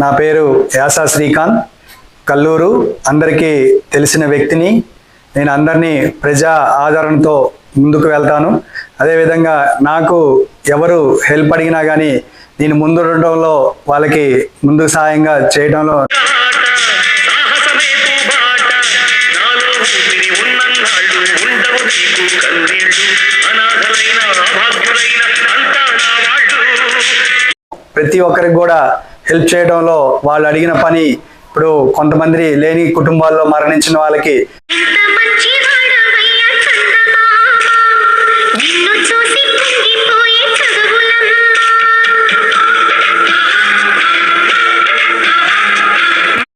నా పేరు యాసా శ్రీకాంత్. కల్లూరు అందరికీ తెలిసిన వ్యక్తిని. నేను అందరినీ ప్రజా ఆదరణతో ముందుకు వెళ్తాను. అదేవిధంగా నాకు ఎవరు హెల్ప్ అడిగినా కానీ నేను ముందుండడంలో వాళ్ళకి ముందు సహాయంగా చేయడంలో ప్రతి ఒక్కరికి కూడా హెల్ప్ చేయడంలో వాళ్ళు అడిగిన పని ఇప్పుడు కొంతమంది లేని కుటుంబాల్లో మరణించిన వాళ్ళకి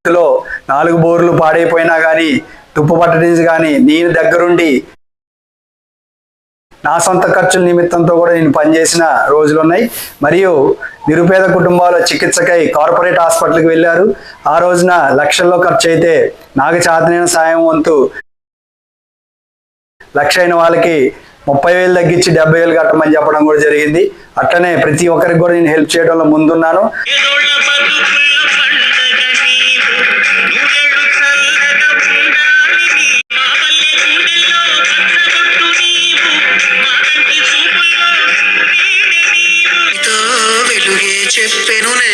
లో నాలుగు బోర్లు పాడైపోయినా కానీ తుప్పు పట్టడించి కానీ నేను దగ్గరుండి నా సొంత ఖర్చుల నిమిత్తంతో కూడా నేను పనిచేసిన రోజులు ఉన్నాయి. మరియు నిరుపేద కుటుంబాల చికిత్సకై కార్పొరేట్ హాస్పిటల్కి వెళ్ళారు. ఆ రోజున లక్షల్లో ఖర్చు అయితే నాకు చాతనైన సాయం వంతు లక్ష అయిన వాళ్ళకి ముప్పై వేలు తగ్గించి డెబ్బై వేలు కట్టమని చెప్పడం కూడా జరిగింది. అట్లనే ప్రతి ఒక్కరికి కూడా నేను హెల్ప్ చేయడంలో ముందున్నాను.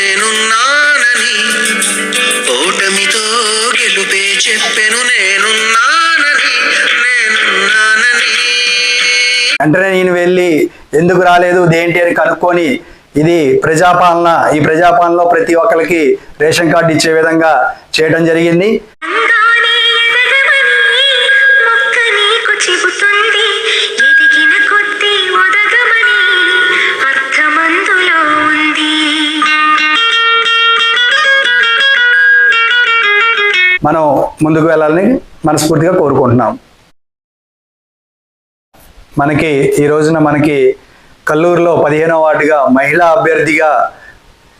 నేనున్నానని ఓటమితో గెలుపే చెప్పెను నేనున్నానని నేనున్నానని. వెంటనే నేను వెళ్ళి ఎందుకు రాలేదు దేంటి అని కనుక్కొని ఇది ప్రజాపాలన ఈ ప్రజాపాలనలో ప్రతి ఒక్కరికి రేషన్ కార్డు ఇచ్చే విధంగా చేయడం జరిగింది. మనం ముందుకు వెళ్ళాలని మనస్ఫూర్తిగా కోరుకుంటున్నాం. మనకి ఈ రోజున మనకి కల్లూరులో పదిహేనవ వార్డుగా మహిళా అభ్యర్థిగా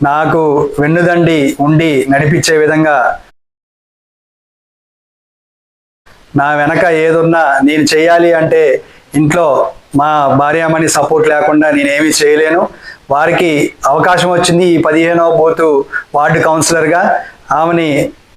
నాకు వెన్నుదండి ఉండి నడిపించే విధంగా నా వెనక ఏదున్నా నేను చేయాలి అంటే ఇంట్లో మా భార్యామణి సపోర్ట్ లేకుండా నేనేమీ చేయలేను. వారికి అవకాశం వచ్చింది ఈ పదిహేనవ బూతు వార్డు కౌన్సిలర్గా. ఆమెని